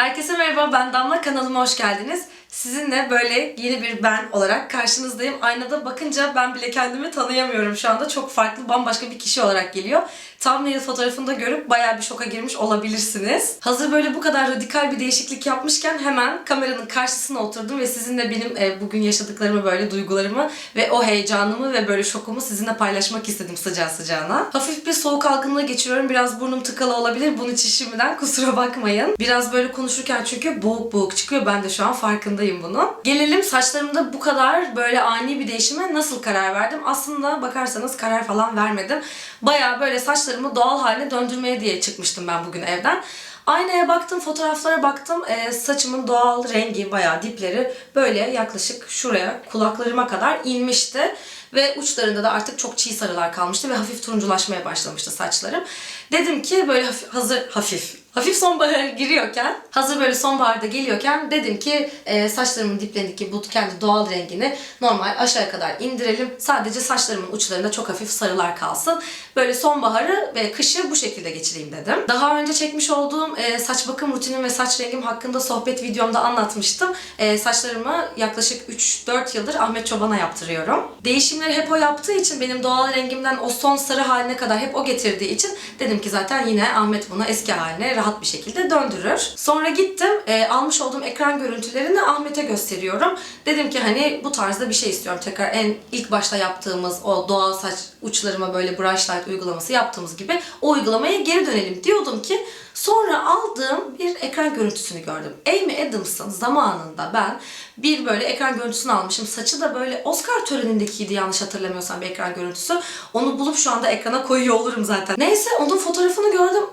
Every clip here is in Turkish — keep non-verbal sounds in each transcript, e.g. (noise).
Herkese merhaba, ben Damla. Kanalıma hoş geldiniz. Sizinle böyle yeni bir ben olarak karşınızdayım. Aynada bakınca ben bile kendimi tanıyamıyorum şu anda. Çok farklı, bambaşka bir kişi olarak geliyor. Thumbnail fotoğrafını da görüp bayağı bir şoka girmiş olabilirsiniz. Hazır böyle bu kadar radikal bir değişiklik yapmışken hemen kameranın karşısına oturdum ve sizinle benim e, bugün yaşadıklarımı böyle duygularımı ve o heyecanımı ve böyle şokumu sizinle paylaşmak istedim sıcağı sıcağına. Hafif bir soğuk algınlığı geçiriyorum. Biraz burnum tıkalı olabilir. Bunun için şimdiden kusura bakmayın. Biraz böyle konuşurken çünkü boğuk boğuk çıkıyor. Ben de şu an farkındayım bunun. Gelelim saçlarımda bu kadar böyle ani bir değişime nasıl karar verdim? Aslında bakarsanız karar falan vermedim. Bayağı böyle saçlarımı doğal haline döndürmeye diye çıkmıştım ben bugün evden. Aynaya baktım, fotoğraflara baktım. Ee, saçımın doğal rengi bayağı dipleri böyle yaklaşık şuraya kulaklarıma kadar inmişti. Ve uçlarında da artık çok çiğ sarılar kalmıştı ve hafif turunculaşmaya başlamıştı saçlarım. Dedim ki böyle hafif, hazır hafif Hafif sonbahara giriyorken, hazır böyle sonbaharda geliyorken dedim ki e, saçlarımın diplerindeki bu kendi doğal rengini normal aşağıya kadar indirelim. Sadece saçlarımın uçlarında çok hafif sarılar kalsın. Böyle sonbaharı ve kışı bu şekilde geçireyim dedim. Daha önce çekmiş olduğum e, saç bakım rutinim ve saç rengim hakkında sohbet videomda anlatmıştım. E, saçlarımı yaklaşık 3-4 yıldır Ahmet Çoban'a yaptırıyorum. Değişimleri hep o yaptığı için benim doğal rengimden o son sarı haline kadar hep o getirdiği için dedim ki zaten yine Ahmet bunu eski haline rahat bir şekilde döndürür. Sonra gittim e, almış olduğum ekran görüntülerini Ahmet'e gösteriyorum. Dedim ki hani bu tarzda bir şey istiyorum. Tekrar en ilk başta yaptığımız o doğal saç uçlarıma böyle brush light uygulaması yaptığımız gibi o uygulamaya geri dönelim diyordum ki Sonra aldığım bir ekran görüntüsünü gördüm. Amy Adams'ın zamanında ben bir böyle ekran görüntüsünü almışım. Saçı da böyle Oscar törenindekiydi yanlış hatırlamıyorsam bir ekran görüntüsü. Onu bulup şu anda ekrana koyuyor olurum zaten. Neyse onun fotoğrafını gördüm.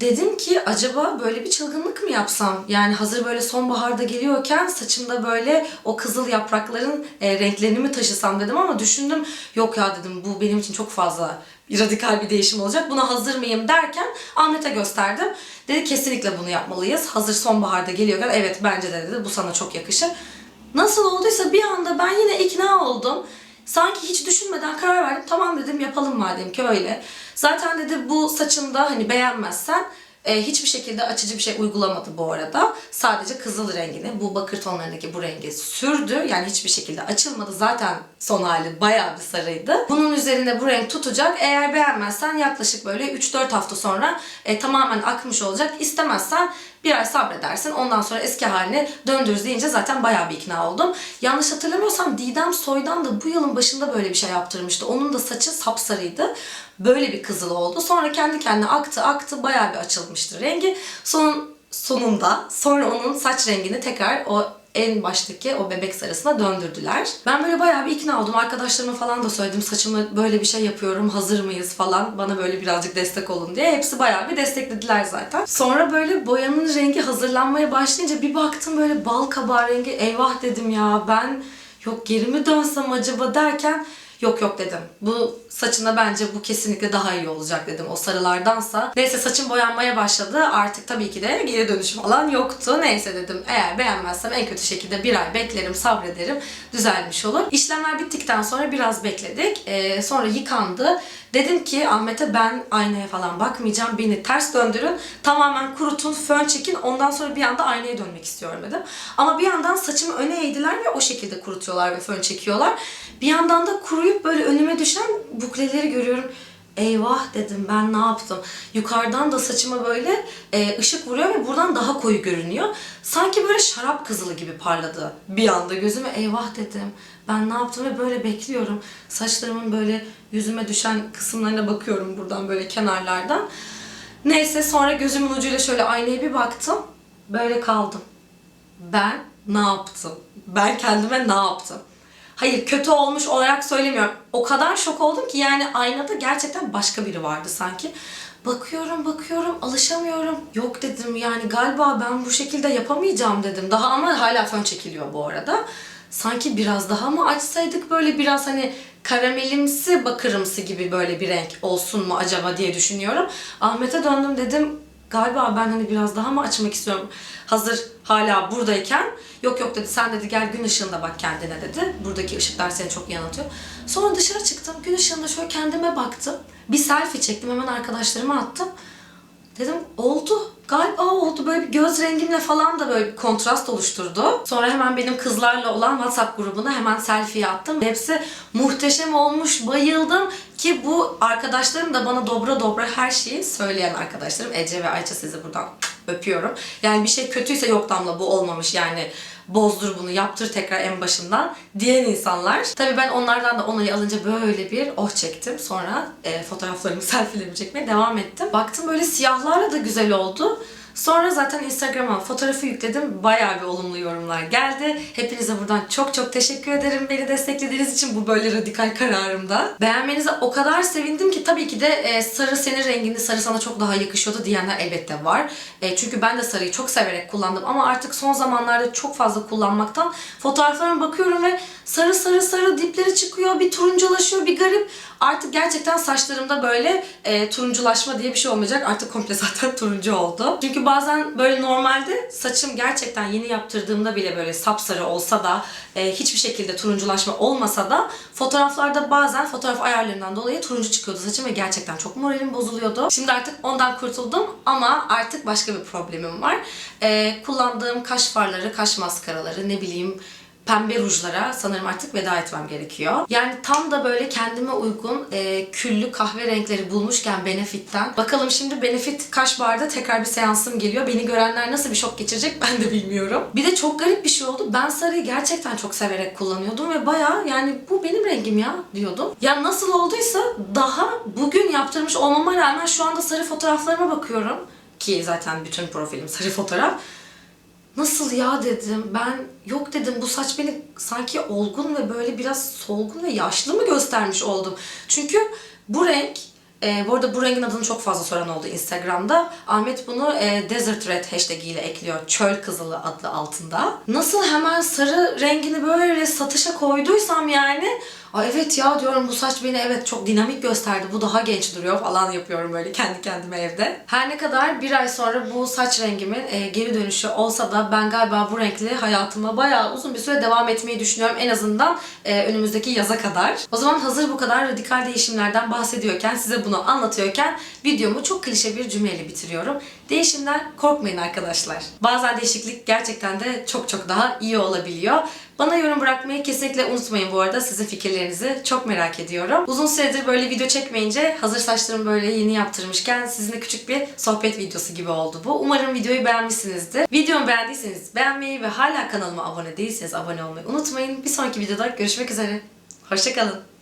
Dedim ki acaba böyle bir çılgınlık mı yapsam? Yani hazır böyle sonbaharda geliyorken saçımda böyle o kızıl yaprakların e, renklerini mi taşısam dedim ama düşündüm yok ya dedim bu benim için çok fazla radikal bir değişim olacak. Buna hazır mıyım derken Ahmet'e gösterdim. Dedi kesinlikle bunu yapmalıyız. Hazır sonbaharda geliyorken evet bence de dedi bu sana çok yakışır. Nasıl olduysa bir anda ben yine ikna oldum. Sanki hiç düşünmeden karar verdim. Tamam dedim yapalım madem ki öyle. Zaten dedi bu saçında hani beğenmezsen e, hiçbir şekilde açıcı bir şey uygulamadı bu arada. Sadece kızıl rengini, bu bakır tonlarındaki bu rengi sürdü. Yani hiçbir şekilde açılmadı. Zaten son hali bayağı bir sarıydı. Bunun üzerine bu renk tutacak. Eğer beğenmezsen yaklaşık böyle 3-4 hafta sonra e, tamamen akmış olacak. İstemezsen bir sabredersin. Ondan sonra eski haline döndürürüz deyince zaten bayağı bir ikna oldum. Yanlış hatırlamıyorsam Didem Soy'dan da bu yılın başında böyle bir şey yaptırmıştı. Onun da saçı sapsarıydı. Böyle bir kızıl oldu. Sonra kendi kendine aktı aktı bayağı bir açılmıştı rengi. Sonun sonunda sonra onun saç rengini tekrar o en baştaki o bebek sarısına döndürdüler. Ben böyle bayağı bir ikna oldum. Arkadaşlarıma falan da söyledim. Saçımı böyle bir şey yapıyorum. Hazır mıyız falan. Bana böyle birazcık destek olun diye. Hepsi bayağı bir desteklediler zaten. Sonra böyle boyanın rengi hazırlanmaya başlayınca bir baktım böyle bal kabağı rengi. Eyvah dedim ya ben yok geri mi dönsem acaba derken Yok yok dedim. Bu saçına bence bu kesinlikle daha iyi olacak dedim o sarılardansa. Neyse saçım boyanmaya başladı. Artık tabii ki de geri dönüşüm falan yoktu. Neyse dedim eğer beğenmezsem en kötü şekilde bir ay beklerim, sabrederim. Düzelmiş olur. İşlemler bittikten sonra biraz bekledik. Ee, sonra yıkandı. Dedim ki Ahmet'e ben aynaya falan bakmayacağım. Beni ters döndürün. Tamamen kurutun, fön çekin. Ondan sonra bir anda aynaya dönmek istiyorum dedim. Ama bir yandan saçımı öne eğdiler ve o şekilde kurutuyorlar ve fön çekiyorlar. Bir yandan da kuruyup böyle önüme düşen bukleleri görüyorum. Eyvah dedim ben ne yaptım? Yukarıdan da saçıma böyle e, ışık vuruyor ve buradan daha koyu görünüyor. Sanki böyle şarap kızılı gibi parladı bir anda gözüme. Eyvah dedim. Ben ne yaptım ve böyle bekliyorum. Saçlarımın böyle yüzüme düşen kısımlarına bakıyorum buradan böyle kenarlardan. Neyse sonra gözümün ucuyla şöyle aynaya bir baktım. Böyle kaldım. Ben ne yaptım? Ben kendime ne yaptım? Hayır kötü olmuş olarak söylemiyorum. O kadar şok oldum ki yani aynada gerçekten başka biri vardı sanki. Bakıyorum bakıyorum alışamıyorum. Yok dedim yani galiba ben bu şekilde yapamayacağım dedim. Daha ama hala fön çekiliyor bu arada. Sanki biraz daha mı açsaydık böyle biraz hani karamelimsi bakırımsı gibi böyle bir renk olsun mu acaba diye düşünüyorum. Ahmet'e döndüm dedim galiba ben hani biraz daha mı açmak istiyorum hazır hala buradayken. Yok yok dedi sen dedi gel gün ışığında bak kendine dedi. Buradaki ışıklar seni çok yanıltıyor. Sonra dışarı çıktım gün ışığında şöyle kendime baktım. Bir selfie çektim hemen arkadaşlarıma attım. Dedim oldu. Galiba oldu. Böyle bir göz rengimle falan da böyle bir kontrast oluşturdu. Sonra hemen benim kızlarla olan WhatsApp grubuna hemen selfie attım. Hepsi muhteşem olmuş, bayıldım. Ki bu arkadaşlarım da bana dobra dobra her şeyi söyleyen arkadaşlarım. Ece ve Ayça sizi buradan öpüyorum. Yani bir şey kötüyse yok Damla bu olmamış yani bozdur bunu yaptır tekrar en başından diyen insanlar. Tabii ben onlardan da onayı alınca böyle bir oh çektim. Sonra e, fotoğraflarımı, (laughs) selfie'lerimi çekmeye devam ettim. Baktım böyle siyahlarla da güzel oldu. Sonra zaten Instagram'a fotoğrafı yükledim. Bayağı bir olumlu yorumlar geldi. Hepinize buradan çok çok teşekkür ederim beni desteklediğiniz için bu böyle radikal kararımda. Beğenmenize o kadar sevindim ki tabii ki de e, sarı senin renginde sarı sana çok daha yakışıyordu diyenler elbette var. E, çünkü ben de sarıyı çok severek kullandım ama artık son zamanlarda çok fazla kullanmaktan fotoğraflarıma bakıyorum ve sarı sarı sarı dipleri çıkıyor, bir turunculaşıyor, bir garip. Artık gerçekten saçlarımda böyle e, turunculaşma diye bir şey olmayacak. Artık komple (laughs) zaten turuncu oldu. Çünkü bazen böyle normalde saçım gerçekten yeni yaptırdığımda bile böyle sapsarı olsa da e, hiçbir şekilde turunculaşma olmasa da fotoğraflarda bazen fotoğraf ayarlarından dolayı turuncu çıkıyordu saçım ve gerçekten çok moralim bozuluyordu. Şimdi artık ondan kurtuldum ama artık başka bir problemim var. E, kullandığım kaş farları, kaş maskaraları ne bileyim pembe rujlara sanırım artık veda etmem gerekiyor. Yani tam da böyle kendime uygun e, küllü kahve renkleri bulmuşken Benefit'ten. Bakalım şimdi Benefit kaş barda tekrar bir seansım geliyor. Beni görenler nasıl bir şok geçirecek ben de bilmiyorum. Bir de çok garip bir şey oldu. Ben sarıyı gerçekten çok severek kullanıyordum ve bayağı yani bu benim rengim ya diyordum. Ya nasıl olduysa daha bugün yaptırmış olmama rağmen şu anda sarı fotoğraflarıma bakıyorum. Ki zaten bütün profilim sarı fotoğraf. Nasıl ya dedim. Ben yok dedim bu saç beni sanki olgun ve böyle biraz solgun ve yaşlı mı göstermiş oldum. Çünkü bu renk e, bu arada bu rengin adını çok fazla soran oldu Instagram'da. Ahmet bunu e, Desert Red hashtag ile ekliyor. Çöl kızılı adlı altında. Nasıl hemen sarı rengini böyle satışa koyduysam yani Aa, evet ya diyorum bu saç beni evet çok dinamik gösterdi. Bu daha genç duruyor falan yapıyorum böyle kendi kendime evde. Her ne kadar bir ay sonra bu saç rengimin e, geri dönüşü olsa da ben galiba bu renkli hayatıma bayağı uzun bir süre devam etmeyi düşünüyorum. En azından e, önümüzdeki yaza kadar. O zaman hazır bu kadar radikal değişimlerden bahsediyorken, size bunu anlatıyorken videomu çok klişe bir cümleyle bitiriyorum. Değişimden korkmayın arkadaşlar. Bazen değişiklik gerçekten de çok çok daha iyi olabiliyor. Bana yorum bırakmayı kesinlikle unutmayın bu arada. Sizin fikirlerinizi çok merak ediyorum. Uzun süredir böyle video çekmeyince hazır saçlarımı böyle yeni yaptırmışken sizinle küçük bir sohbet videosu gibi oldu bu. Umarım videoyu beğenmişsinizdir. Videomu beğendiyseniz beğenmeyi ve hala kanalıma abone değilseniz abone olmayı unutmayın. Bir sonraki videoda görüşmek üzere. Hoşçakalın.